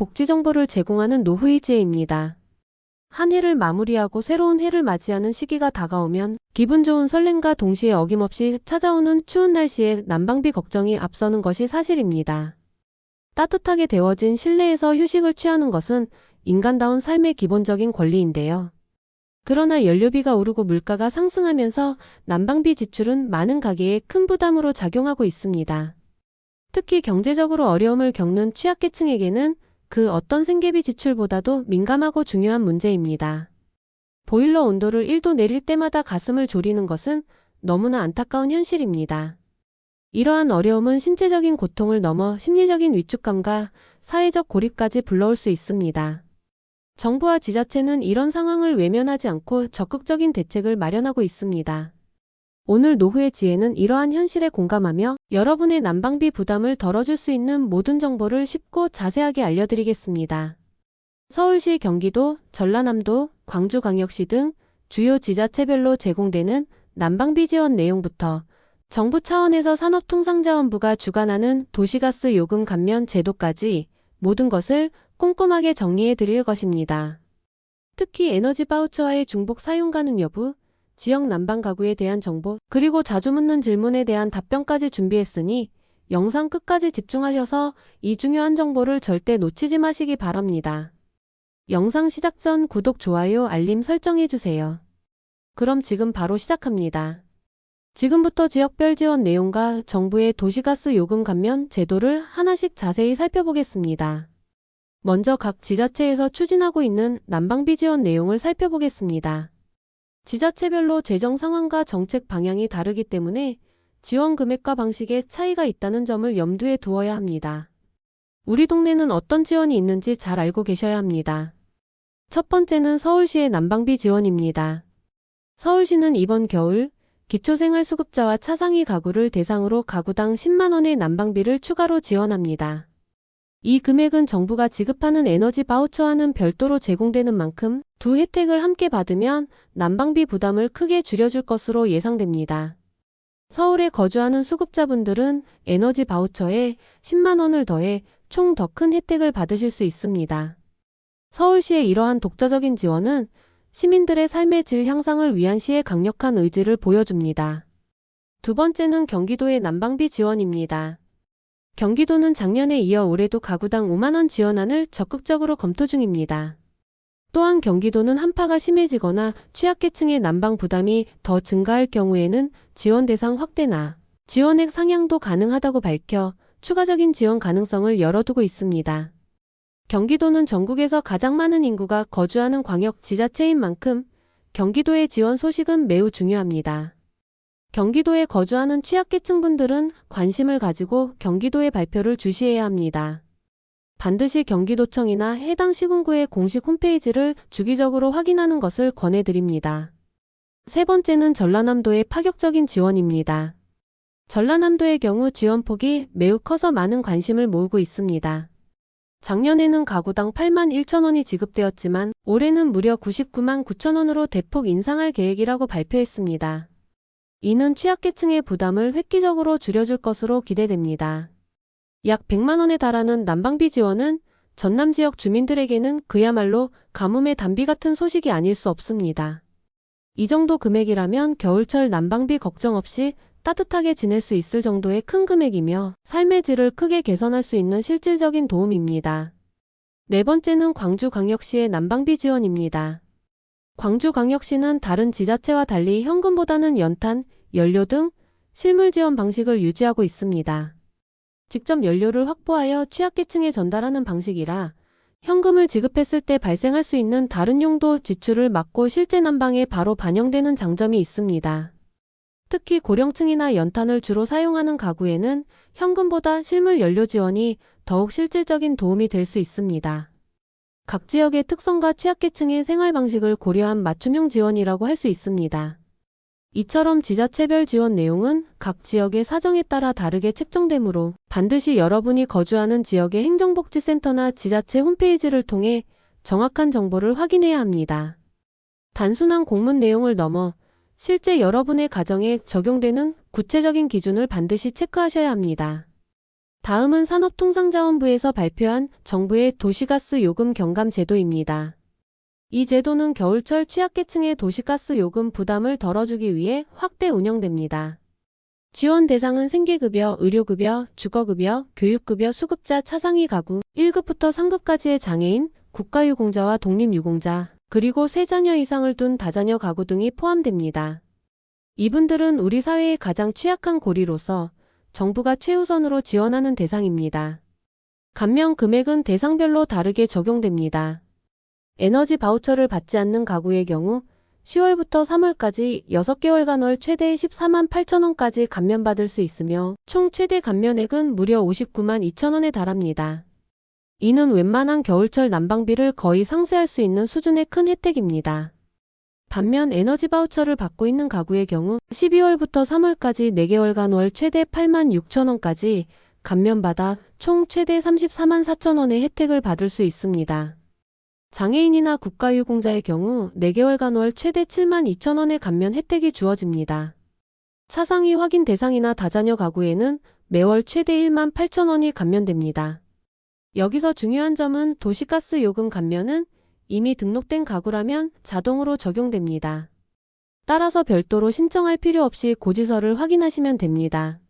복지 정보를 제공하는 노후이지혜입니다. 한 해를 마무리하고 새로운 해를 맞이하는 시기가 다가오면 기분 좋은 설렘과 동시에 어김없이 찾아오는 추운 날씨에 난방비 걱정이 앞서는 것이 사실입니다. 따뜻하게 데워진 실내에서 휴식을 취하는 것은 인간다운 삶의 기본적인 권리인데요. 그러나 연료비가 오르고 물가가 상승하면서 난방비 지출은 많은 가게에 큰 부담으로 작용하고 있습니다. 특히 경제적으로 어려움을 겪는 취약계층에게는 그 어떤 생계비 지출보다도 민감하고 중요한 문제입니다. 보일러 온도를 1도 내릴 때마다 가슴을 졸이는 것은 너무나 안타까운 현실입니다. 이러한 어려움은 신체적인 고통을 넘어 심리적인 위축감과 사회적 고립까지 불러올 수 있습니다. 정부와 지자체는 이런 상황을 외면하지 않고 적극적인 대책을 마련하고 있습니다. 오늘 노후의 지혜는 이러한 현실에 공감하며 여러분의 난방비 부담을 덜어줄 수 있는 모든 정보를 쉽고 자세하게 알려드리겠습니다. 서울시, 경기도, 전라남도, 광주광역시 등 주요 지자체별로 제공되는 난방비 지원 내용부터 정부 차원에서 산업통상자원부가 주관하는 도시가스 요금 감면 제도까지 모든 것을 꼼꼼하게 정리해 드릴 것입니다. 특히 에너지 바우처와의 중복 사용 가능 여부, 지역 난방 가구에 대한 정보, 그리고 자주 묻는 질문에 대한 답변까지 준비했으니 영상 끝까지 집중하셔서 이 중요한 정보를 절대 놓치지 마시기 바랍니다. 영상 시작 전 구독, 좋아요, 알림 설정해 주세요. 그럼 지금 바로 시작합니다. 지금부터 지역별 지원 내용과 정부의 도시가스 요금 감면 제도를 하나씩 자세히 살펴보겠습니다. 먼저 각 지자체에서 추진하고 있는 난방비 지원 내용을 살펴보겠습니다. 지자체별로 재정 상황과 정책 방향이 다르기 때문에 지원 금액과 방식에 차이가 있다는 점을 염두에 두어야 합니다. 우리 동네는 어떤 지원이 있는지 잘 알고 계셔야 합니다. 첫 번째는 서울시의 난방비 지원입니다. 서울시는 이번 겨울 기초생활수급자와 차상위 가구를 대상으로 가구당 10만원의 난방비를 추가로 지원합니다. 이 금액은 정부가 지급하는 에너지 바우처와는 별도로 제공되는 만큼 두 혜택을 함께 받으면 난방비 부담을 크게 줄여줄 것으로 예상됩니다. 서울에 거주하는 수급자분들은 에너지 바우처에 10만원을 더해 총 더 큰 혜택을 받으실 수 있습니다. 서울시의 이러한 독자적인 지원은 시민들의 삶의 질 향상을 위한 시의 강력한 의지를 보여줍니다. 두 번째는 경기도의 난방비 지원입니다. 경기도는 작년에 이어 올해도 가구당 5만원 지원안을 적극적으로 검토 중입니다. 또한 경기도는 한파가 심해지거나 취약계층의 난방 부담이 더 증가할 경우에는 지원 대상 확대나 지원액 상향도 가능하다고 밝혀 추가적인 지원 가능성을 열어두고 있습니다. 경기도는 전국에서 가장 많은 인구가 거주하는 광역 지자체인 만큼 경기도의 지원 소식은 매우 중요합니다. 경기도에 거주하는 취약계층 분들은 관심을 가지고 경기도의 발표를 주시해야 합니다. 반드시 경기도청이나 해당 시군구의 공식 홈페이지를 주기적으로 확인하는 것을 권해드립니다. 세 번째는 전라남도의 파격적인 지원입니다. 전라남도의 경우 지원폭이 매우 커서 많은 관심을 모으고 있습니다. 작년에는 가구당 8만 1천 원이 지급되었지만 올해는 무려 99만 9천 원으로 대폭 인상할 계획이라고 발표했습니다. 이는 취약계층의 부담을 획기적으로 줄여줄 것으로 기대됩니다. 약 100만 원에 달하는 난방비 지원은 전남 지역 주민들에게는 그야말로 가뭄의 단비 같은 소식이 아닐 수 없습니다. 이 정도 금액이라면 겨울철 난방비 걱정 없이 따뜻하게 지낼 수 있을 정도의 큰 금액이며 삶의 질을 크게 개선할 수 있는 실질적인 도움입니다. 네 번째는 광주광역시의 난방비 지원입니다. 광주광역시는 다른 지자체와 달리 현금보다는 연탄, 연료 등 실물 지원 방식을 유지하고 있습니다. 직접 연료를 확보하여 취약계층에 전달하는 방식이라 현금을 지급했을 때 발생할 수 있는 다른 용도 지출을 막고 실제 난방에 바로 반영되는 장점이 있습니다. 특히 고령층이나 연탄을 주로 사용하는 가구에는 현금보다 실물 연료 지원이 더욱 실질적인 도움이 될 수 있습니다. 각 지역의 특성과 취약계층의 생활 방식을 고려한 맞춤형 지원이라고 할 수 있습니다. 이처럼 지자체별 지원 내용은 각 지역의 사정에 따라 다르게 책정되므로 반드시 여러분이 거주하는 지역의 행정복지센터나 지자체 홈페이지를 통해 정확한 정보를 확인해야 합니다. 단순한 공문 내용을 넘어 실제 여러분의 가정에 적용되는 구체적인 기준을 반드시 체크하셔야 합니다. 다음은 산업통상자원부에서 발표한 정부의 도시가스 요금 경감 제도입니다. 이 제도는 겨울철 취약계층의 도시가스 요금 부담을 덜어주기 위해 확대 운영됩니다. 지원 대상은 생계급여, 의료급여, 주거급여, 교육급여, 수급자, 차상위 가구, 1급부터 3급까지의 장애인, 국가유공자와 독립유공자, 그리고 세 자녀 이상을 둔 다자녀 가구 등이 포함됩니다. 이분들은 우리 사회의 가장 취약한 고리로서 정부가 최우선으로 지원하는 대상입니다. 감면 금액은 대상별로 다르게 적용됩니다. 에너지 바우처를 받지 않는 가구의 경우 10월부터 3월까지 6개월간 월 최대 14만 8천원까지 감면받을 수 있으며 총 최대 감면액은 무려 59만 2천원에 달합니다. 이는 웬만한 겨울철 난방비를 거의 상쇄할 수 있는 수준의 큰 혜택입니다. 반면 에너지 바우처를 받고 있는 가구의 경우 12월부터 3월까지 4개월간 월 최대 8만 6천원까지 감면받아 총 최대 34만 4천원의 혜택을 받을 수 있습니다. 장애인이나 국가유공자의 경우 4개월간 월 최대 7만 2천원의 감면 혜택이 주어집니다. 차상위 확인 대상이나 다자녀 가구에는 매월 최대 1만 8천원이 감면됩니다. 여기서 중요한 점은 도시가스 요금 감면은 이미 등록된 가구라면 자동으로 적용됩니다. 따라서 별도로 신청할 필요 없이 고지서를 확인하시면 됩니다.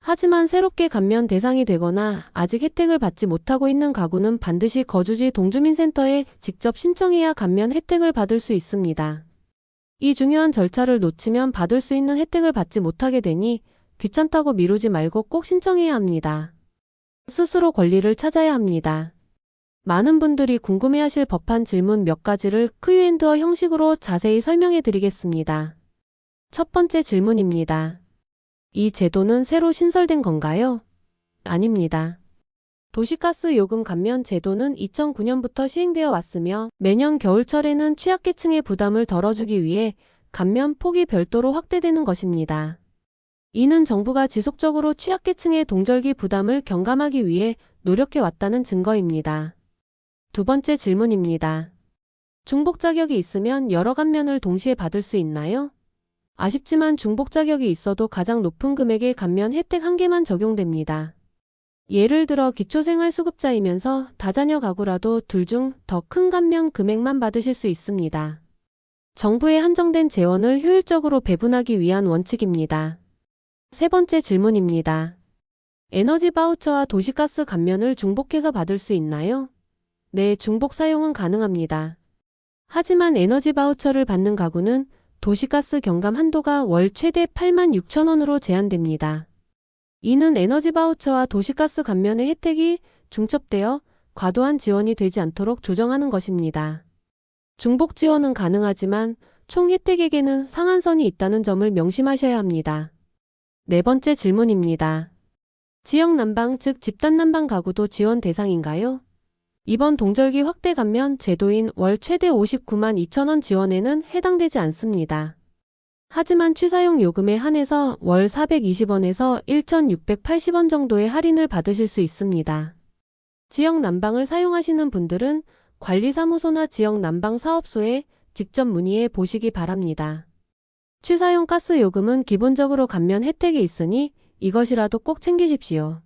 하지만 새롭게 감면 대상이 되거나 아직 혜택을 받지 못하고 있는 가구는 반드시 거주지 동주민센터에 직접 신청해야 감면 혜택을 받을 수 있습니다. 이 중요한 절차를 놓치면 받을 수 있는 혜택을 받지 못하게 되니 귀찮다고 미루지 말고 꼭 신청해야 합니다. 스스로 권리를 찾아야 합니다. 많은 분들이 궁금해하실 법한 질문 몇 가지를 Q&A 형식으로 자세히 설명해 드리겠습니다. 첫 번째 질문입니다. 이 제도는 새로 신설된 건가요? 아닙니다. 도시가스 요금 감면 제도는 2009년부터 시행되어 왔으며 매년 겨울철에는 취약계층의 부담을 덜어주기 위해 감면 폭이 별도로 확대되는 것입니다. 이는 정부가 지속적으로 취약계층의 동절기 부담을 경감하기 위해 노력해 왔다는 증거입니다. 두 번째 질문입니다. 중복 자격이 있으면 여러 감면을 동시에 받을 수 있나요? 아쉽지만 중복 자격이 있어도 가장 높은 금액의 감면 혜택 한 개만 적용됩니다. 예를 들어 기초생활수급자이면서 다자녀 가구라도 둘 중 더 큰 감면 금액만 받으실 수 있습니다. 정부의 한정된 재원을 효율적으로 배분하기 위한 원칙입니다. 세 번째 질문입니다. 에너지 바우처와 도시가스 감면을 중복해서 받을 수 있나요? 네, 중복 사용은 가능합니다. 하지만 에너지 바우처를 받는 가구는 도시가스 경감 한도가 월 최대 8만 6천 원으로 제한됩니다. 이는 에너지 바우처와 도시가스 감면의 혜택이 중첩되어 과도한 지원이 되지 않도록 조정하는 것입니다. 중복 지원은 가능하지만 총 혜택에게는 상한선이 있다는 점을 명심하셔야 합니다. 네 번째 질문입니다. 지역 난방 즉 집단 난방 가구도 지원 대상인가요? 이번 동절기 확대 감면 제도인 월 최대 59만 2천원 지원에는 해당되지 않습니다. 하지만 취사용 요금에 한해서 월 420원에서 1,680원 정도의 할인을 받으실 수 있습니다. 지역 난방을 사용하시는 분들은 관리사무소나 지역 난방 사업소에 직접 문의해 보시기 바랍니다. 취사용 가스 요금은 기본적으로 감면 혜택이 있으니 이것이라도 꼭 챙기십시오.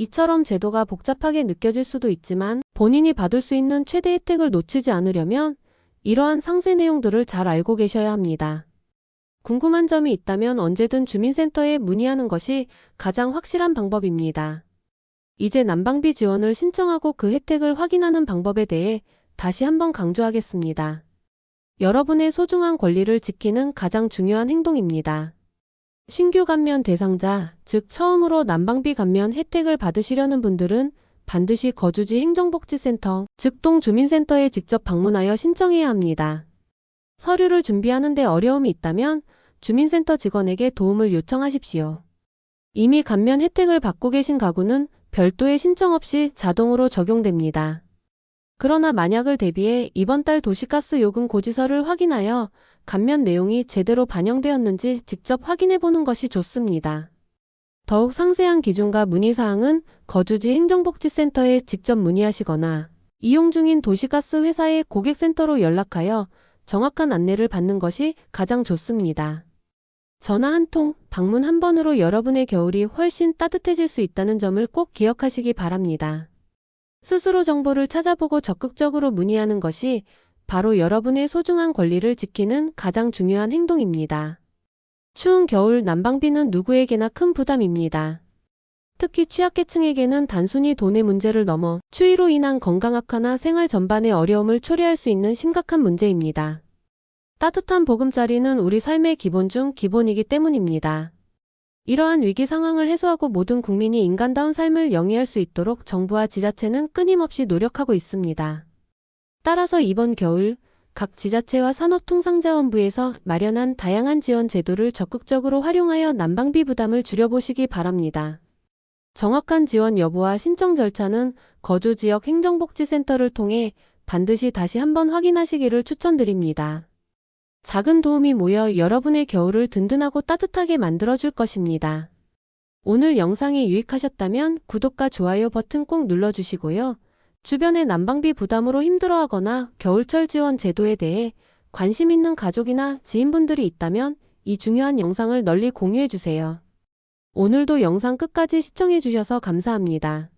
이처럼 제도가 복잡하게 느껴질 수도 있지만 본인이 받을 수 있는 최대 혜택을 놓치지 않으려면 이러한 상세 내용들을 잘 알고 계셔야 합니다. 궁금한 점이 있다면 언제든 주민센터에 문의하는 것이 가장 확실한 방법입니다. 이제 난방비 지원을 신청하고 그 혜택을 확인하는 방법에 대해 다시 한번 강조하겠습니다. 여러분의 소중한 권리를 지키는 가장 중요한 행동입니다. 신규 감면 대상자, 즉 처음으로 난방비 감면 혜택을 받으시려는 분들은 반드시 거주지 행정복지센터, 즉 동주민센터에 직접 방문하여 신청해야 합니다. 서류를 준비하는 데 어려움이 있다면 주민센터 직원에게 도움을 요청하십시오. 이미 감면 혜택을 받고 계신 가구는 별도의 신청 없이 자동으로 적용됩니다. 그러나 만약을 대비해 이번 달 도시가스 요금 고지서를 확인하여 감면 내용이 제대로 반영되었는지 직접 확인해 보는 것이 좋습니다. 더욱 상세한 기준과 문의사항은 거주지 행정복지센터에 직접 문의하시거나 이용 중인 도시가스 회사의 고객센터로 연락하여 정확한 안내를 받는 것이 가장 좋습니다. 전화 한 통, 방문 한 번으로 여러분의 겨울이 훨씬 따뜻해질 수 있다는 점을 꼭 기억하시기 바랍니다. 스스로 정보를 찾아보고 적극적으로 문의하는 것이 바로 여러분의 소중한 권리를 지키는 가장 중요한 행동입니다. 추운 겨울 난방비는 누구에게나 큰 부담입니다. 특히 취약계층에게는 단순히 돈의 문제를 넘어 추위로 인한 건강 악화나 생활 전반의 어려움을 초래할 수 있는 심각한 문제입니다. 따뜻한 보금자리는 우리 삶의 기본 중 기본이기 때문입니다. 이러한 위기 상황을 해소하고 모든 국민이 인간다운 삶을 영위할 수 있도록 정부와 지자체는 끊임없이 노력하고 있습니다. 따라서 이번 겨울 각 지자체와 산업통상자원부에서 마련한 다양한 지원 제도를 적극적으로 활용하여 난방비 부담을 줄여보시기 바랍니다. 정확한 지원 여부와 신청 절차는 거주 지역 행정복지센터를 통해 반드시 다시 한번 확인하시기를 추천드립니다. 작은 도움이 모여 여러분의 겨울을 든든하고 따뜻하게 만들어줄 것입니다. 오늘 영상이 유익하셨다면 구독과 좋아요 버튼 꼭 눌러주시고요. 주변의 난방비 부담으로 힘들어하거나 겨울철 지원 제도에 대해 관심 있는 가족이나 지인분들이 있다면 이 중요한 영상을 널리 공유해주세요. 오늘도 영상 끝까지 시청해주셔서 감사합니다.